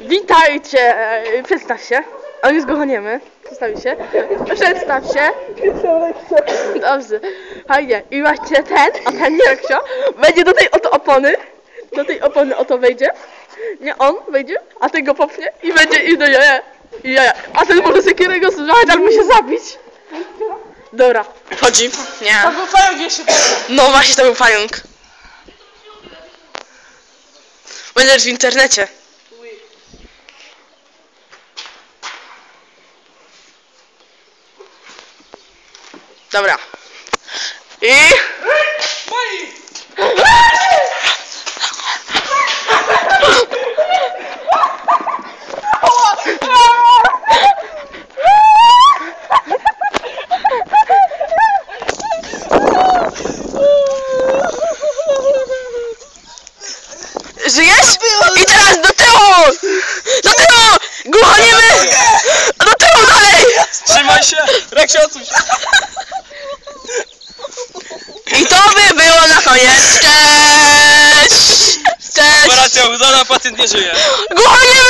Witajcie! Przedstaw się. On jest głuchoniemy. Przedstaw się. Przedstaw się. Dobrze. Fajnie. I właśnie ten, a ten nie Reksio, wejdzie do tej oto opony. Do tej opony oto wejdzie. Nie on wejdzie, a ten go popchnie i będzie i do jaja. I jaja. A ten może sekierego słuchać albo się zabić. Dobra. Chodzi. Nie. To był pająk jeszcze No właśnie to był pająk. Będziesz w internecie. Dobra. I... Żyjesz? I teraz do tyłu! Do tyłu! Głuchoniemy! Do tyłu dalej! Trzymaj się! Odsuń się! I to by było na koniec. Cześć! Cześć! Operacja udana, pacjent nie żyje. Głuchoniemy mówi